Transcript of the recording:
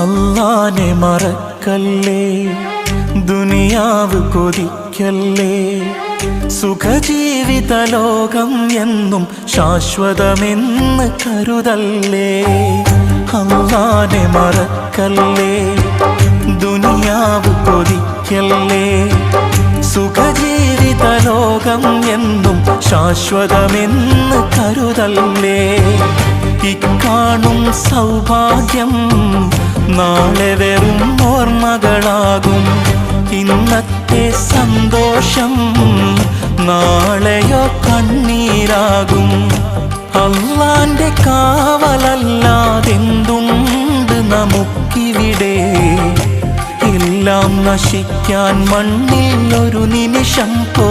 അല്ലാനെ മറക്കല്ലേ? ദുനിയാവ് കൊതിക്കല്ലേ? സുഖജീവിത ലോകം എന്നും ശാശ്വതമെന്ന് കരുതല്ലേ? അല്ലാനെ മറക്കല്ലേ? ദുനിയാവ് കൊതിക്കല്ലേ? സുഖജീവിത ലോകം എന്നും ശാശ്വതമെന്ന് കരുതല്ലേ? ഇക്കാണും സൗഭാഗ്യം. നാളെ വെറും ഓർമ്മകളാകും. ഇന്നത്തെ സന്തോഷം നാളെയോ കണ്ണീരാകും. അള്ളാന്റെ കാവലല്ലാതെന്തുണ്ട് നമുക്കിവിടെ? എല്ലാം നശിക്കാൻ മണ്ണിൽ ഒരു നിമിഷം പോരേ